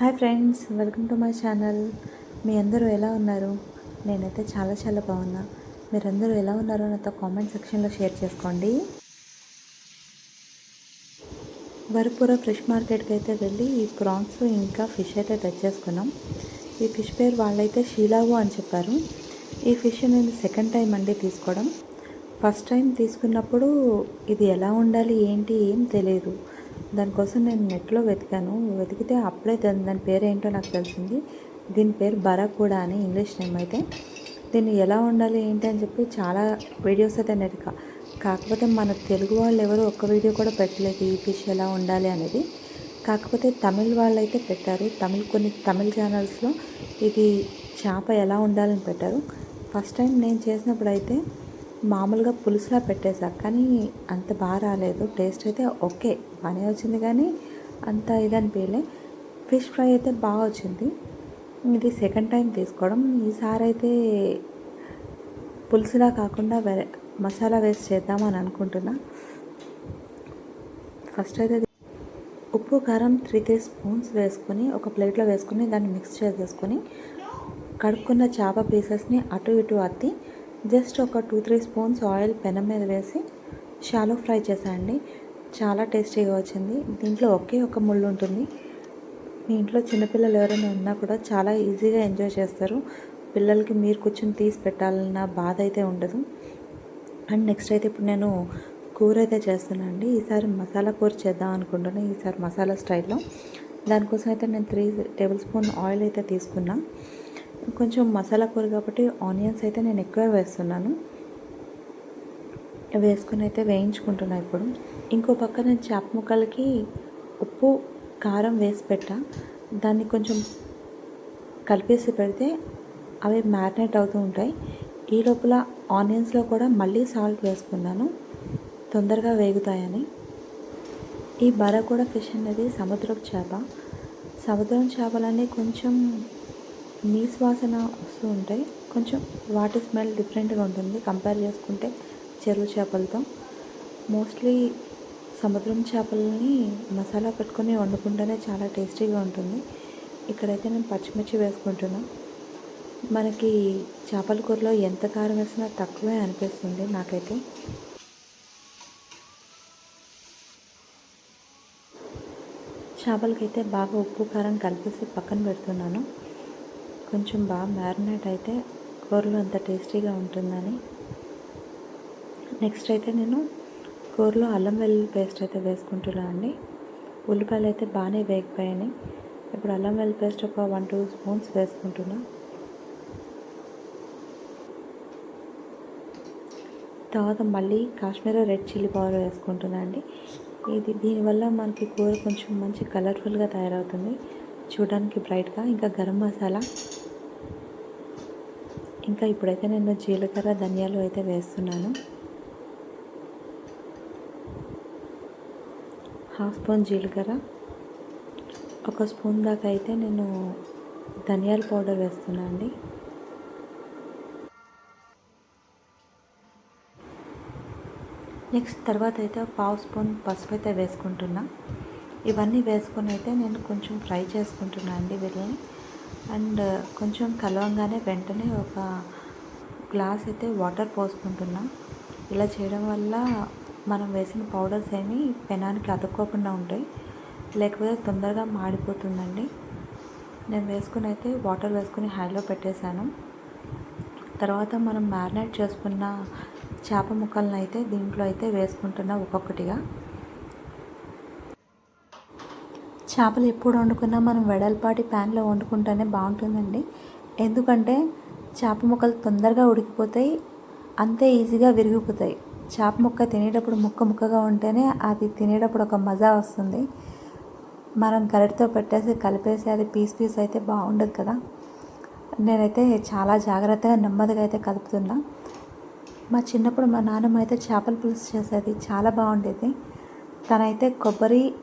Hi friends welcome to my channel. మీ అందరూ ఎలా ఉన్నారు? నేనైతే చాలా చాలా బాగున్నా. మీరందరూ ఎలా ఉన్నారో నాతో కామెంట్ సెక్షన్లో షేర్ చేసుకోండి. వరపుర ఫిష్ మార్కెట్కి అయితే వెళ్ళి ఈ ప్రాన్స్ ఇంకా ఫిష్ అయితే తెచ్చేసుకున్నాం. ఈ ఫిష్ పేరు వాళ్ళైతే షీలావు అని చెప్పారు. ఈ ఫిష్ నేను సెకండ్ టైం అండి తీసుకోవడం. ఫస్ట్ టైం తీసుకున్నప్పుడు ఇది ఎలా ఉండాలి ఏంటి ఏం తెలియదు దానికోసం నేను నెట్లో వెతికాను. వెతికితే అప్పుడే దాని దాని పేరు ఏంటో నాకు తెలిసింది. దీని పేరు బరాకూడా అని ఇంగ్లీష్ నేమ్ అయితే. దీన్ని ఎలా ఉండాలి ఏంటి అని చెప్పి చాలా వీడియోస్ అయితే నెతిక కాకపోతే మన తెలుగు వాళ్ళు ఎవరు ఒక్క వీడియో కూడా పెట్టలేదు ఈ ఫిష్ ఎలా ఉండాలి అనేది. కాకపోతే తమిళ్ వాళ్ళు అయితే పెట్టారు. తమిళ్ కొన్ని తమిళ్ ఛానల్స్లో ఇది చేప ఎలా ఉండాలని పెట్టారు. ఫస్ట్ టైం నేను చేసినప్పుడు అయితే మామూలుగా పులుసులా పెట్టేశా కానీ అంత బాగా రాలేదు. టేస్ట్ అయితే ఓకే బాగానే వచ్చింది కానీ అంత ఇది అనిపించలే. ఫిష్ ఫ్రై అయితే బాగా వచ్చింది. ఇది సెకండ్ టైం తీసుకోవడం. ఈసారి అయితే పులుసులా కాకుండా వేరే మసాలా వేసి చేద్దామని అనుకుంటున్నా. ఫస్ట్ అయితే ఉప్పు కారం త్రీ త్రీ స్పూన్స్ వేసుకొని ఒక ప్లేట్లో వేసుకొని దాన్ని మిక్స్ చేసేసుకొని కడుక్కున్న చేప పీసెస్ని అటు ఇటు అత్తి జస్ట్ ఒక టూ త్రీ స్పూన్స్ ఆయిల్ పెనం మీద వేసి షాలో ఫ్రై చేసాయండి. చాలా టేస్టీగా వచ్చింది. దీంట్లో ఒకే ఒక ముళ్ళు ఉంటుంది. మీ ఇంట్లో చిన్నపిల్లలు ఎవరైనా ఉన్నా కూడా చాలా ఈజీగా ఎంజాయ్ చేస్తారు. పిల్లలకి మీరు కూర్చొని తీసి పెట్టాలన్న బాధ అయితే ఉండదు. అండ్ నెక్స్ట్ అయితే ఇప్పుడు నేను కూర అయితే చేస్తున్నాను అండి ఈసారి మసాలా కూర చేద్దాం అనుకుంటున్నాను ఈసారి మసాలా స్టైల్లో. దానికోసం అయితే నేను త్రీ టేబుల్ స్పూన్ ఆయిల్ అయితే తీసుకున్నా. కొంచెం మసాలా కూర కాబట్టి ఆనియన్స్ అయితే నేను ఎక్కువ వేస్తున్నాను. వేసుకుని అయితే వేయించుకుంటున్నా ఇప్పుడు. ఇంకో పక్క నేను చేప ముక్కలకి ఉప్పు కారం వేసి పెట్టా. దాన్ని కొంచెం కలిపేసి పెడితే అవి మ్యారినేట్ అవుతూ ఉంటాయి. ఈ లోపల ఆనియన్స్లో కూడా మళ్ళీ సాల్ట్ వేసుకున్నాను. తొందరగా వేగుతాయని. ఈ బర కూడా ఫిష్ అనేది సముద్రపు చేప. సముద్రం చేపలన్నీ కొంచెం నీస్ వాసన వస్తూ ఉంటాయి కొంచెం వాటి స్మెల్ డిఫరెంట్గా ఉంటుంది. కంపేర్ చేసుకుంటే చెరువు చేపలతో. మోస్ట్లీ సముద్రం చేపలని మసాలా పెట్టుకొని వండుకుంటేనే చాలా టేస్టీగా ఉంటుంది. ఇక్కడైతే నేను పచ్చిమిర్చి వేసుకుంటున్నా. మనకి చేపల కూరలో ఎంత కారం వేసినా తక్కువే అనిపిస్తుంది నాకైతే. చేపలకైతే బాగా ఉప్పు కారం కలిపేసి పక్కన పెడుతున్నాను. కొంచెం బాగా మ్యారినేట్ అయితే కూరలో అంత టేస్టీగా ఉంటుందని. నెక్స్ట్ అయితే నేను కూరలో అల్లం వెల్లుల్లి పేస్ట్ అయితే వేసుకుంటున్నాను అండి. ఉల్లిపాయలు అయితే బాగానే వేగిపోయాయి. ఇప్పుడు అల్లం వెల్లుల్లి పేస్ట్ ఒక వన్ టూ స్పూన్స్ వేసుకుంటున్నా. తర్వాత మళ్ళీ కాశ్మీరీ రెడ్ చిల్లీ పౌడర్ వేసుకుంటున్నా అండి. ఇది దీనివల్ల మనకి కూర కొంచెం మంచి కలర్ఫుల్గా తయారవుతుంది. చూడడానికి బ్రైట్గా ఇంకా గరం మసాలా. ఇంకా ఇప్పుడైతే నేను జీలకర్ర ధనియాలు అయితే వేస్తున్నాను. హాఫ్ స్పూన్ జీలకర్ర. ఒక స్పూన్ దాకా అయితే నేను ధనియాల పౌడర్ వేస్తున్నా అండి. నెక్స్ట్ తర్వాత అయితే పావు స్పూన్ పసుపు అయితే వేసుకుంటున్నా. ఇవన్నీ వేసుకొని అయితే నేను కొంచెం ఫ్రై చేసుకుంటున్నాను అండి వీళ్ళని అండ్ uh, కొంచెం కలవంగానే వెంటనే ఒక గ్లాస్ అయితే వాటర్ పోసుకుంటున్నా. ఇలా చేయడం వల్ల మనం వేసిన పౌడర్స్ ఏమి పెనానికి అతుక్కోకుండా ఉంటాయి. లేకపోతే తొందరగా మాడిపోతుందండి. నేను వేసుకుని అయితే వాటర్ వేసుకుని హైలో పెట్టేశాను. తర్వాత మనం మ్యారినేట్ చేసుకున్న చేప ముక్కలను అయితే దీంట్లో అయితే వేసుకుంటున్నా ఒక్కొక్కటిగా. చేపలు ఎప్పుడు వండుకున్నా మనం వెడల్పాటి ప్యాన్లో వండుకుంటేనే బాగుంటుందండి. ఎందుకంటే చేప ముక్కలు తొందరగా ఉడికిపోతాయి అంతే ఈజీగా విరిగిపోతాయి. చేప ముక్క తినేటప్పుడు ముక్క ముక్కగా ఉంటేనే అది తినేటప్పుడు ఒక మజా వస్తుంది. మనం గరిటతో పెట్టేసి కలిపేసి అది పీస్ పీస్ అయితే బాగుండదు కదా. నేనైతే చాలా జాగ్రత్తగా నెమ్మదిగా అయితే కలుపుతున్నా. మా చిన్నప్పుడు మా నాన్నమ్మ అయితే చేపల పులుసు చేసేది చాలా బాగుండేది. తనైతే కొబ్బరి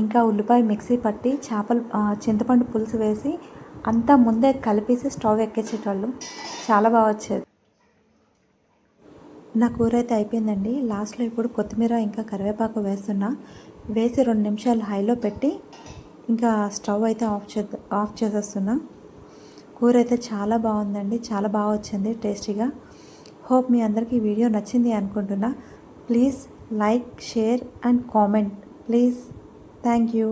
ఇంకా ఉల్లిపాయ మిక్సీ పట్టి చేపలు చింతపండు పులుసు వేసి అంతా ముందే కలిపేసి స్టవ్ ఎక్కించేటోళ్ళు. చాలా బాగా వచ్చేది. నా కూర అయితే అయిపోయిందండి. లాస్ట్లో ఇప్పుడు కొత్తిమీర ఇంకా కరివేపాకు వేస్తున్నా. వేసి రెండు నిమిషాలు హైలో పెట్టి ఇంకా స్టవ్ అయితే ఆఫ్ చే ఆఫ్ చేసేస్తున్నా. కూర అయితే చాలా బాగుందండి. చాలా బాగా వచ్చింది టేస్టీగా. హోప్ మీ అందరికీ వీడియో నచ్చింది అనుకుంటున్నా. Please like share and comment. Please. Thank you